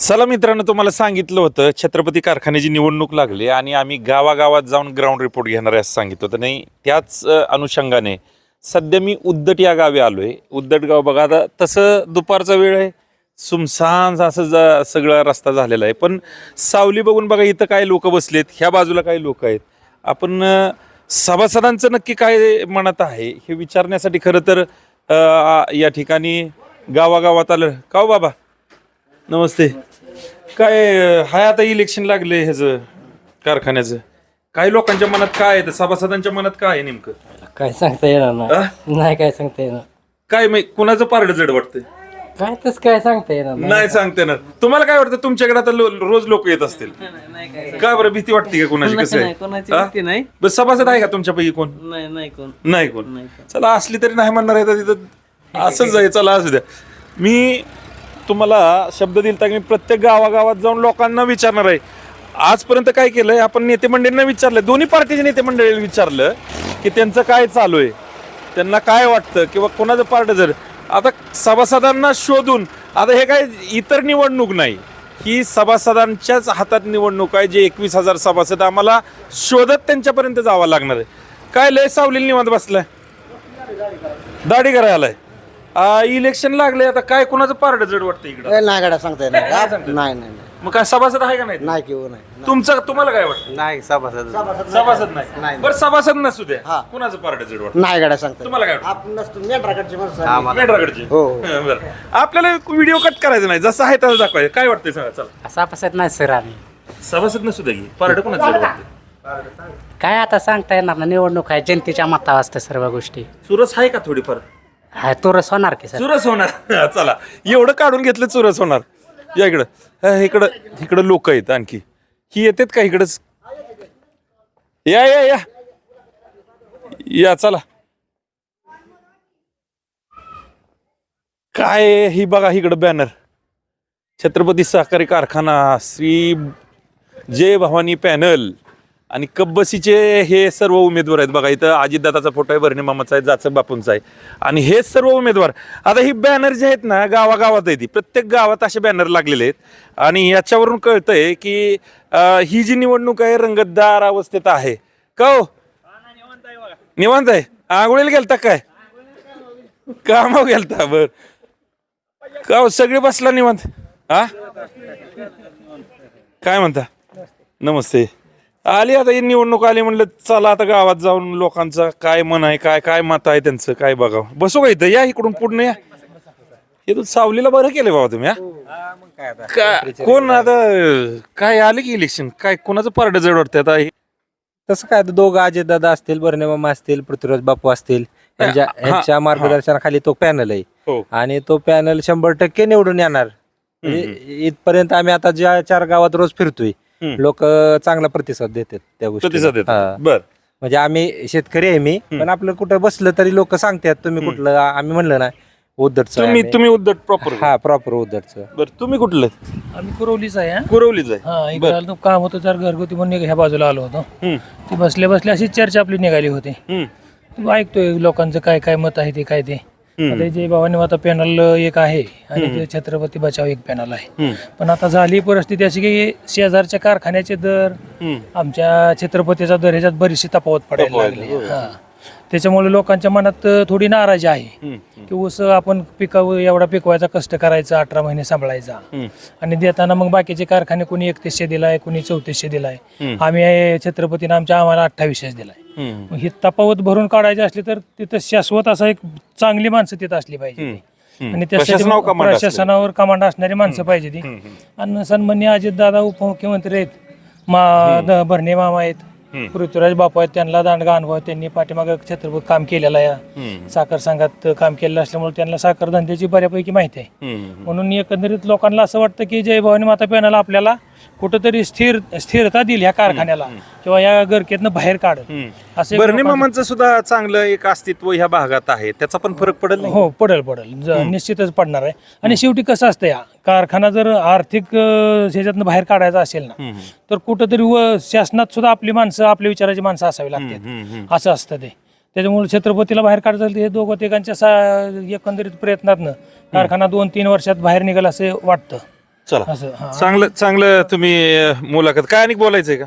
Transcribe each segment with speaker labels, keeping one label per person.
Speaker 1: चला मित्रांनो तुम्हाला सांगितलं होतं छत्रपती कारखान्याची निवडणूक लागली आणि आम्ही गावागावात जाऊन ग्राउंड रिपोर्ट घेणार आहे असं सांगितलं होतं. नाही त्याच अनुषंगाने सध्या मी उद्दट या गावी आलोय. उद्दट गाव बघा आता तसं दुपारचा वेळ आहे. सुमसान असं जा सगळा रस्ता झालेला आहे. पण सावली बघून बघा इथं काय लोक बसलेत ह्या बाजूला काही लोक आहेत? आपण सभासदांचं नक्की काय मनात आहे हे विचारण्यासाठी खरं तर या ठिकाणी गावागावात आलं. का हो बाबा? नमस्ते. काय अं, हाय आता इलेक्शन लागले ह्याचं कारखान्याचं. काही लोकांच्या मनात काय आहे? तर सभासदांच्या मनात काय आहे नेमकं?
Speaker 2: काय सांगता येणार
Speaker 1: आ?
Speaker 2: नाही नाही काय सांगता येणार.
Speaker 1: काय माहीत कुणाचं पारड जड वाटतंय?
Speaker 2: काय तस काय सांगता येणार नाही.
Speaker 1: नाही सांगते ना तुम्हाला काय वाटतं तुमच्याकडे आता लो- रोज लोक येत असतील? काय बरं भीती वाटते का कोणाची? कसं
Speaker 3: नाही,
Speaker 1: आहे
Speaker 3: कोणाची
Speaker 1: हा?
Speaker 3: भीती नाही.
Speaker 1: बस सभासद आहे का तुमच्यापैकी कोण?
Speaker 3: नाही नाही कोण.
Speaker 1: नाही कोण. चला असली तरी नाही म्हणणार आहे तर तिथं असंच आहे चला असू द्या. मी तुम्हाला शब्द दिलता की मी प्रत्येक गावागावात जाऊन लोकांना विचारणार आहे. आजपर्यंत काय केलंय? आपण नेते मंडळींना विचारलं. दोन्ही पार्टीच्या नेते मंडळीला विचारलं की त्यांचं काय चालू आहे? त्यांना काय वाटतं? किंवा कोणाचं पार्ट जर? आता सभासदांना शोधून आता हे काय इतर निवडणूक नाही. ही सभासदांच्याच हातात निवडणूक आहे जे एकवीस हजार सभासद आम्हाला शोधत त्यांच्यापर्यंत जावं लागणार आहे. काय लय सावलील निवांत बसलाय? दाढी करायला आहे आ, इलेक्शन लागले आता काय कोणाचं पारड जड वाटतं इकडं?
Speaker 4: ए, नाही गाड्या सांगता येणार
Speaker 1: नाही. सांगता
Speaker 4: नाही नाही नाही.
Speaker 1: मग काय सभासद आहे का नाही?
Speaker 4: नाही किंवा नाही.
Speaker 1: तुमचं तुम्हाला काय वाटतं?
Speaker 3: नाही सभासद.
Speaker 1: सभासद नाही. बरं सभासद नसू द्या.
Speaker 4: हा.
Speaker 1: कुणाचं पारड जड वाटतं?
Speaker 4: नाही गाड्या सांगता
Speaker 1: तुम्हाला काय वाटतं?
Speaker 4: आपण नसतो मेंढराकडची माणसं.
Speaker 1: मेंढराकडचे
Speaker 4: हो.
Speaker 1: हं, बरं. आपल्याला व्हिडिओ कट करायचं नाही. जसं आहे तसं दाखवायचं काय वाटतंय सांगा चला.
Speaker 2: पसत नाही सर आम्ही.
Speaker 1: सभासद नसू द्या की. पारड कोणाचं जड वाटतं
Speaker 2: काय आता सांगता येणार ना निवडणूक आहे जनतेच्या मतावर असतं सर्व गोष्टी.
Speaker 1: चुरस आहे का थोडीफार?
Speaker 2: हा तोरस होणार की सर?
Speaker 1: चुरस होणार. चला. एवढं काढून घेतलं चुरस होणार. या इकडं. इकडं इकडं लोक आहेत आणखी. ही येतात का इकडंच? या या या. या चला. काय आहे? ही बघा इकडं बॅनर छत्रपती सहकारी कारखाना श्री जय भवानी पॅनल. आणि कब्बसीचे हे सर्व उमेदवार आहेत. बघा इथं अजितदादाचा फोटो आहे भरणे मामाचा आहे जाचक बापूंचा आहे. आणि हे सर्व उमेदवार आता ही बॅनर जे आहेत ना गावागावात आहे ती. प्रत्येक गावात असे बॅनर लागलेले आहेत. आणि याच्यावरून कळतंय की अं, ही जी निवडणूक आहे रंगतदार अवस्थेत आहे. का हो? निवांत आहे. आंघोळीला गेलता काय? कामाव गेलता बर. का हो, सगळे बसला निवांत? हा काय म्हणता? नमस्ते. आली आता ही निवडणूक आली म्हणलं चला आता गावात जाऊन लोकांचं काय मन आहे काय काय मत आहे त्यांचं काय बघावं. बसू का इथं? या इकडून पुढनं या. तू सावलीला बरं केलं बाबा तुम्ही हा? काय कोण आता काय आले की इलेक्शन काय कोणाचं पारड जड वाटतं आता? हे?
Speaker 5: तसं काय आता दोघं अजय दादा असतील बर्णे मामा असतील पृथ्वीराज बापू असतील यांच्या
Speaker 1: हा,
Speaker 5: यांच्या मार्गदर्शनाखाली तो पॅनल आहे.
Speaker 1: हो.
Speaker 5: आणि तो पॅनल शंभर टक्के निवडून येणार. म्हणजे इथपर्यंत आम्ही आता ज्या चार गावात रोज फिरतोय
Speaker 1: हम्म.
Speaker 5: लोक चांगला प्रतिसाद देतात त्या
Speaker 1: प्रतिसाद
Speaker 5: गोष्टी
Speaker 1: देतात बर.
Speaker 5: म्हणजे आम्ही शेतकरी आहे मी पण आपलं कुठं बसलं तरी लोक सांगतात तुम्ही कुठलं आम्ही म्हणलं ना उद्धटचं
Speaker 1: तुम्ही. तुम्ही उद्धट प्रॉपर
Speaker 5: हा प्रॉपर उद्धटचं.
Speaker 1: बर तुम्ही कुठलं?
Speaker 6: आम्ही कुरवलीच आहे हा.
Speaker 1: कुरवलीच आहे.
Speaker 6: हा इकडे आलो होतो, काम होतं तर घरगुती म्हणून ह्या बाजूला आलो होतो.
Speaker 1: हम्म,
Speaker 6: ती बसल्या बसल्या अशी चर्चा आपली निघाली होती.
Speaker 1: हम्म,
Speaker 6: ती ऐकतोय लोकांचं काय काय मत आहे ते काय ते. आता जे भवानी माता पॅनल एक आहे आणि ते छत्रपती बचाव एक पॅनल आहे. पण आता झाली परिस्थिती अशी की शेजारच्या कारखान्याचे दर. आमच्या छत्रपतीचा दर ह्याच्यात बरीचशी तफावत पडायला लागली हा. त्याच्यामुळे लोकांच्या मनात थोडी नाराजी आहे. की ऊस आपण पिकाव एवढा पिकवायचा कष्ट करायचा अठरा महिने सांभाळायचा. आणि देताना मग बाकीचे कारखाने कोणी एकतीसशे दिलाय कोणी चौतीसशे दिलाय. आम्ही छत्रपतीनं आमच्या आम्हाला अठ्ठावीसशे दिलाय. मग ही तफावत भरून काढायची असली तर तिथं शाश्वत असा एक चांगली माणसं तिथं असली पाहिजे. आणि
Speaker 1: असलेली.
Speaker 6: प्रशासनावर कमांड असणारी माणसं पाहिजे ती. आणि सन्मान्य अजितदादा उपमुख्यमंत्री आहेत. मा भरणे मामा आहेत. पृथ्वीराज बापू आहेत त्यांना दांडगा अनुभव आहे. त्यांनी पाठीमागे छत्रपती काम केलेलं आहे. साखर संघात काम केलेलं असल्यामुळे त्यांना साखर धंद्याची बऱ्यापैकी माहिती आहे. म्हणून एकंदरीत लोकांना असं वाटतं की जय भवानी माता पॅनल आपल्याला कुठंतरी स्थिर स्थिरता दिली ह्या कारखान्याला किंवा या गरकेतनं बाहेर काढत असे
Speaker 1: बर्णे मामांचं सुद्धा चांगलं एक अस्तित्व ह्या भागात आहे. त्याचा पण फरक पडेल नाही?
Speaker 6: हो पडेल पडेल. ज- निश्चितच पडणार आहे. आणि शेवटी कसं असतं या? कारखाना जर आर्थिक अं, ह्याच्यातनं बाहेर काढायचा असेल ना
Speaker 1: हम्म.
Speaker 6: तर कुठंतरी व शासनात सुद्धा आपली माणसं आपल्या विचाराची माणसं असावी
Speaker 1: हम्म,
Speaker 6: लागतात.
Speaker 1: हम्म.
Speaker 6: असं असतं ते. त्याच्यामुळे छत्रपतीला बाहेर काढता येईल हे दोघं तिघांच्या सा एकंदरीत प्रयत्नातनं कारखाना दोन तीन वर्षात बाहेर निघेल असं वाटतं.
Speaker 1: चला.
Speaker 6: असं हा.
Speaker 1: चांगलं चांगलं तुम्ही अं, मुलाखत. काय आणि बोलायचंय का?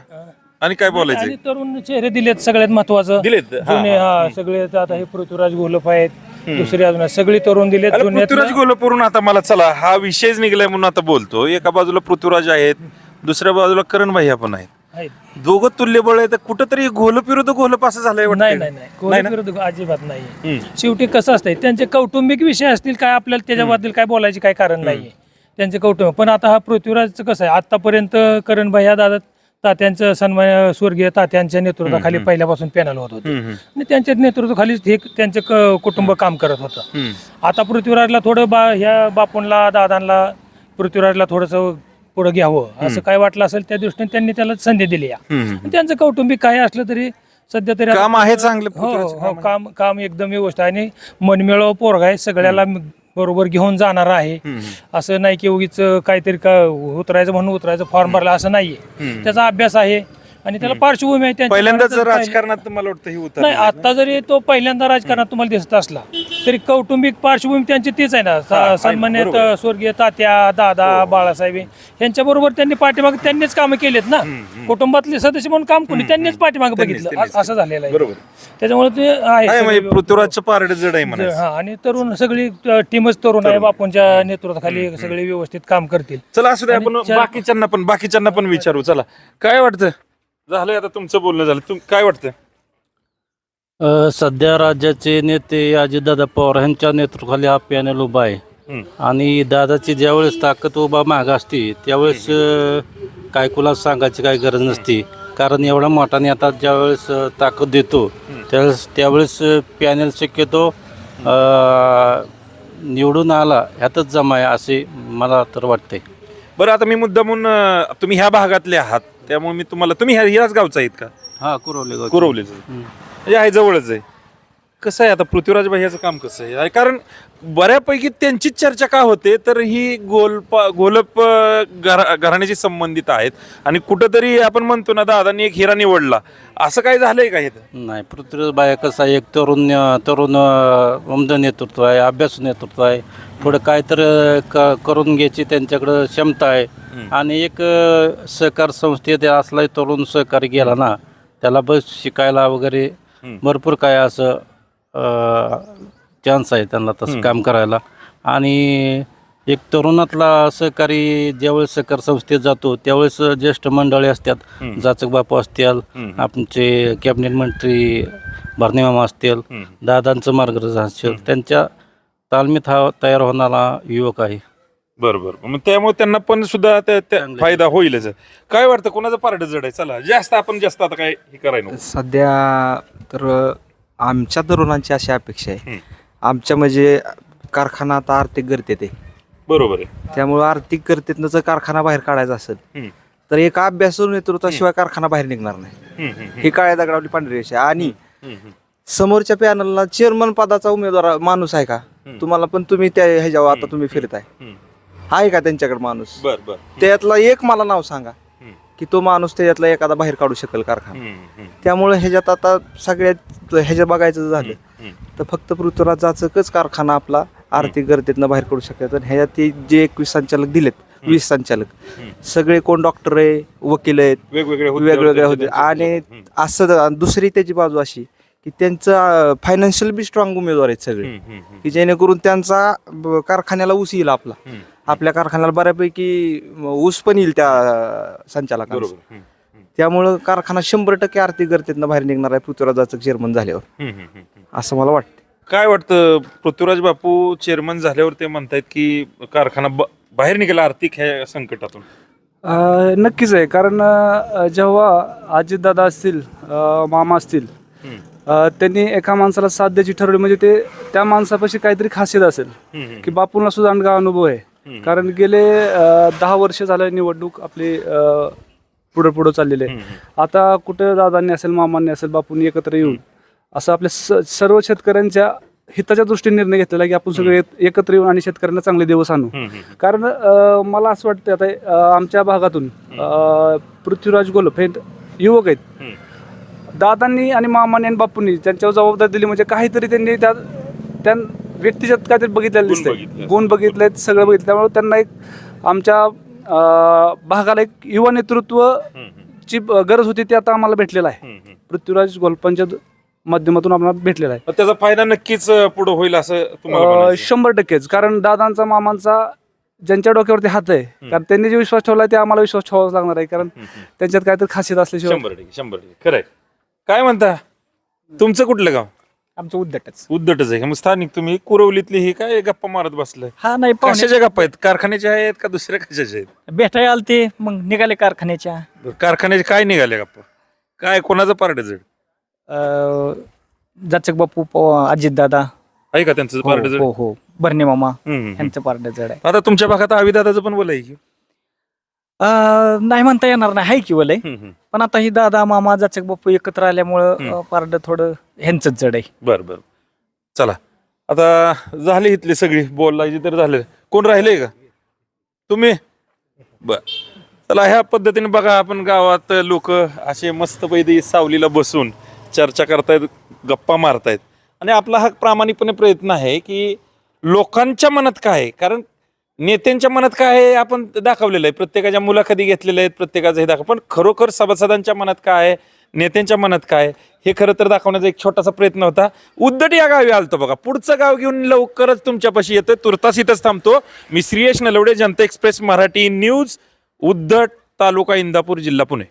Speaker 1: आणि काय बोलायचंय?
Speaker 6: आणि तरुण चेहरे दिलेत सगळ्यात महत्वाचं
Speaker 1: दिलेत? हा,
Speaker 6: जुने हा. सगळे आता हे पृथ्वीराज घोलप आहेत. दुसरे अजून आहेत. सगळी तरुण
Speaker 1: अरे
Speaker 6: जुन्यातलं-
Speaker 1: पृथ्वीराज गोलपूरून आता मला चला हा विषयच निघलाय म्हणून आता बोलतो एका बाजूला पृथ्वीराज आहेत दुसऱ्या बाजूला करण भैया पण आहेत
Speaker 6: आहेत.
Speaker 1: दोघं तुल्यबळ आहे तर कुठंतरी घोलप विरुद्ध घोलप असं झालंय वाटतं.
Speaker 6: नाही नाही नाही
Speaker 1: नाही
Speaker 6: कोणी
Speaker 1: ना?
Speaker 6: विरोध अजिबात नाही
Speaker 1: हम्म.
Speaker 6: शेवटी कसं असतंय त्यांचे कौटुंबिक विषय असतील काय आपल्याला त्याच्याबद्दल काय बोलायचे काय कारण नाहीये त्यांचे कौटुंबिक पण आता हा पृथ्वीराजचं कसं आहे आतापर्यंत करण भैया दादा तात्यांचं सन्मान स्वर्गीय तात्यांच्या नेतृत्वाखाली पहिल्यापासून पॅनल होत होते. आणि त्यांच्या नेतृत्वाखाली हे त्यांचे क- कुटुंब काम करत होतं. आता पृथ्वीराजला थोडं बा ह्या बापूंला दादांना पृथ्वीराजला थोडंसं पुढं घ्यावं. असं काय वाटलं असेल त्या दृष्टीने त्यांनी त्याला संधी दिली या. त्यांचं कौटुंबिक काय असलं तरी सध्या तरी
Speaker 1: काम आहे चांगलं
Speaker 6: हो
Speaker 1: पृथ्वीराजचं
Speaker 6: हो काम काम एकदम व्यवस्थित आहे. आणि मनमिळव पोरगा आहे. सगळ्याला म- बरोबर घेऊन जाणार आहे. असं नाही की उगीच काहीतरी का उतरायचं म्हणून उतरायचं फॉर्म भरला असं नाहीये. त्याचा अभ्यास आहे. आणि त्याला पार्श्वभूमी आहे त्यांच्या
Speaker 1: पहिल्यांदाच राजकारणात मला वाटतं ही उतर
Speaker 6: नाही आता जरी तो पहिल्यांदा राजकारणात तुम्हाला दिसत असला तरी कौटुंबिक पार्श्वभूमी त्यांची तीच आहे ना. स- सन्मान्य त- स्वर्गीय तात्या दादा बाळासाहेब यांच्या बरोबर त्यांनी पाठीमागे त्यांनीच कामं केलेत ना. कुटुंबातले सदस्य म्हणून काम कोणी त्यांनीच पाठीमागे बघितलं. अ- असं झालेलं आहे.
Speaker 1: बरोबर.
Speaker 6: त्याच्यामुळे ते आहे
Speaker 1: आहे म्हणजे
Speaker 6: सगळे
Speaker 1: पृथ्वीराजचं पारड जड आहे
Speaker 6: हा आणि तरुण सगळी टीमच तरुण आहे बापूंच्या नेतृत्वाखाली सगळे व्यवस्थित काम करतील.
Speaker 1: चला असू दे आपण बाकीच्यांना पण बाकीच्यांना पण विचारू. चला. काय वाटतं? झालंय आता तुमचं बोलणं झालं. तुम काय वाटतं
Speaker 3: अ, सध्या राज्याचे नेते अजितदादा पवार यांच्या नेतृत्वाखाली हा पॅनल उभा आहे. आणि दादाची ज्यावेळेस ताकद उभा माग असते त्यावेळेस अ, काय कुला सांगायची काही गरज नसते. कारण एवढा मोठा नेता ज्यावेळेस अ, ताकद देतो त्यावेळेस त्यावेळेस पॅनल शक्यतो अ, निवडून आला ह्यातच जमा आहे असे मला तर वाटते
Speaker 1: बरं आता मी मुद्दा म्हणून तुम्ही ह्या भागातले आहात. त्यामुळे मी तुम्हाला तुम्ही ह्या- ह्याच गावचा आहेत का?
Speaker 3: हा कुरवले
Speaker 1: कुरवलेच. म्हणजे आहे जवळच आहे. कसं आहे आता पृथ्वीराज भैयाचं काम कसं आहे? कारण बऱ्यापैकी त्यांचीच चर्चा का होते तर ही गोलप गोलप घरा घराण्याशी संबंधित आहेत. आणि कुठंतरी आपण म्हणतो ना दादांनी एक हिरा निवडला. असं काय झालंय का इथं
Speaker 3: नाही पृथ्वीराज बाया कसं आहे एक तरुण तरुण उमद नेतृत्व आहे अभ्यास नेतृत्व आहे. पुढं काय तर करून घ्यायची त्यांच्याकडं क्षमता आहे. आणि एक सहकार संस्थेत असला तरुण सहकारी गेला ना त्याला बस शिकायला वगैरे भरपूर काय असं चान्स आहे त्यांना तसं काम करायला. आणि एक तरुणातला सहकारी ज्यावेळेस सहकार संस्थेत जातो त्यावेळेस ज्येष्ठ मंडळी असतात. जाचक बापू असतील आमचे कॅबिनेट मंत्री भरणे मामा असतील दादांचं मार्गदर्शन असेल त्यांच्या तालमीत हा तयार होणारा युवक आहे.
Speaker 1: बरोबर. मग त्यामुळे त्यांना पण सुद्धा. फायदा होईलच. काय वाटतं कोणाचं पारड जड आहे? चला जास्त आपण जास्त आता काय हे करायला.
Speaker 5: सध्या तर आमच्या तरुणांची अशी अपेक्षा आहे. आमच्या म्हणजे कारखाना आता आर्थिक गरजेत आहे
Speaker 1: बरोबर आहे
Speaker 5: त्यामुळे आर्थिक गरजेतनं जर कारखाना बाहेर काढायचा असेल. तर एक अभ्यासू नेतृत्वाशिवाय कारखाना बाहेर निघणार नाही ही काळ्या दगडावली पांढरी रेषा. आणि. समोरच्या पॅनलला चेअरमन पदाचा उमेदवार माणूस आहे का तुम्हाला पण तुम्ही त्या ह्याच्यावर आता तुम्ही फिरताय. आहे का त्यांच्याकडे माणूस
Speaker 1: बर बर
Speaker 5: त्यातला एक मला नाव सांगा. की तो माणूस त्याच्यातला एखादा बाहेर काढू शकेल कारखाना. त्यामुळे ह्याच्यात आता सगळ्यात ह्याच्यात बघायचं झालं. तर फक्त पृथ्वीराजाचंच कारखाना आपला आर्थिक गरजेतनं बाहेर काढू शकतात. आणि ह्याच्यात ते जे एकवीस संचालक दिलेत वीस संचालक सगळे कोण डॉक्टर आहे वकील आहेत
Speaker 1: वेगवेगळे
Speaker 5: वेगवेगळे होते. आणि. असं दुसरी त्याची बाजू अशी की त्यांचं फायनान्शियल बी स्ट्रॉंग उमेदवार आहेत सगळे. की जेणेकरून त्यांचा ब- कारखान्याला ऊस येईल आपला. आपल्या कारखान्याला बऱ्यापैकी ऊस पण येईल त्या संचालकांना
Speaker 1: बरोबर. हम्म, हम्म,
Speaker 5: त्यामुळं कारखाना शंभर टक्के आर्थिक गरजेतनं बाहेर निघणार आहे पृथ्वीराजाचं चेअरमन झाल्यावर.
Speaker 1: हम्म, हम्म, हम्म.
Speaker 5: असं मला वाटतं
Speaker 1: काय वाटतं पृथ्वीराज बापू चेअरमन झाल्यावर ते म्हणतायत की कारखाना ब- बाहेर निघाला आर्थिक ह्या संकटातून?
Speaker 7: अ, नक्कीच आहे. कारण अ, जेव्हा अजितदादा असतील अ, मामा असतील
Speaker 1: हम्म.
Speaker 7: अ, त्यांनी एका माणसाला साथ द्यायची ठरवली. म्हणजे ते त्या माणसापाशी काहीतरी खासियत असेल. की बापूंना सुद्धा अनगा अनुभव आहे. कारण गेले अ, दहा वर्ष झालं निवडणूक आपली अ, पुढं पुढं चाललेली आहे. आता कुठं दादांनी असेल मामांनी असेल बापूंनी एकत्र येऊन असं आपल्या स- सर्व शेतकऱ्यांच्या हिताच्या दृष्टीने निर्णय घेतलेला आहे की आपण सगळे एक- एकत्र येऊन आणि शेतकऱ्यांना चांगले दिवस आणू. कारण अ, मला असं वाटतं आता अ, आमच्या भागातून अ, पृथ्वीराज गोलप हे युवक आहेत. दादांनी आणि मामांनी आणि बापूंनी त्यांच्यावर जबाबदारी दिली म्हणजे काहीतरी त्यांनी त्या त्या व्यक्तीच्यात काहीतरी बघितलेलं
Speaker 1: गुण
Speaker 7: दिसतंय.
Speaker 1: बघितले.
Speaker 7: गुण बघितलेत सगळं बघितलं त्यामुळे त्यांना एक आमच्या भागाला एक युवा नेतृत्व ची गरज होती ते आता आम्हाला भेटलेलं आहे. पृथ्वीराज गोलपांच्या माध्यमातून आम्हाला भेटलेलं आहे.
Speaker 1: त्याचा फायदा नक्कीच पुढं होईल असं.
Speaker 7: शंभर टक्केच. कारण दादांचा मामांचा ज्यांच्या डोक्यावरती हात आहे कारण त्यांनी जे विश्वास ठेवला ते आम्हाला विश्वास ठेवावा लागणार आहे. कारण त्यांच्यात काहीतरी खासियत असल्याशिवाय
Speaker 1: शंभर टक्के शंभर टक्के. खरंय काय म्हणता? तुमचं कुठलं गाव?
Speaker 8: आमचं उद्दटच.
Speaker 1: उद्धटच आहे का? मग स्थानिक तुम्ही कुरवलीतली ही काय गप्पा मारत बसलाय?
Speaker 8: हा नाही पाहुणे
Speaker 1: कशाच्या गप्पा आहेत? कारखान्याच्या आहेत का दुसऱ्या कशाच्या आहेत?
Speaker 8: भेटायला आलते मग निघाले कारखान्याच्या.
Speaker 1: बरं, कारखान्याचे काय निघाले गप्पा? काय कोणाचं पारड जड?
Speaker 8: अं, जाचक बापू अजित दादा.
Speaker 1: आहे का त्यांचं पारड जड?
Speaker 8: हो हो. बर्णे मामा
Speaker 1: हम्म, हम्म.
Speaker 8: यांचं पारड जड आहे.
Speaker 1: आता तुमच्या भागात आविदादाचं पण बोलाय की?
Speaker 8: अं, नाही म्हणता येणार नाही हाय की वलय.
Speaker 1: हम्म, हम्म.
Speaker 8: पण आता ही दादा मामा जाचक बापू एकत्र आल्यामुळं पारड थोडं ह्यांचंच जड आहे.
Speaker 1: बर बर. चला. आता झाले इथली सगळी बोलायची तर झाले. कोण राहिले का? तुम्ही? बर. चला ह्या पद्धतीने बघा आपण गावात लोक असे मस्त पैदी सावलीला बसून चर्चा करतायत गप्पा मारतायत. आणि आपला हा प्रामाणिकपणे प्रयत्न आहे की लोकांच्या मनात काय आहे? कारण नेत्यांच्या मनात काय आहे आपण दाखवलेलं आहे. प्रत्येकाच्या मुलाखती घेतलेल्या आहेत प्रत्येकाचं हे दाखव पण खरोखर सभासदांच्या मनात काय आहे? नेत्यांच्या मनात काय हे खरं तर दाखवण्याचा एक छोटासा प्रयत्न होता. उद्धट या गावी आलतो बघा. पुढचं गाव घेऊन लवकरच तुमच्यापाशी येतोय. तुर्तास इथंच थांबतो. मी श्रीयश नलवडे जनता एक्सप्रेस मराठी न्यूज उद्धट तालुका इंदापूर जिल्हा पुणे.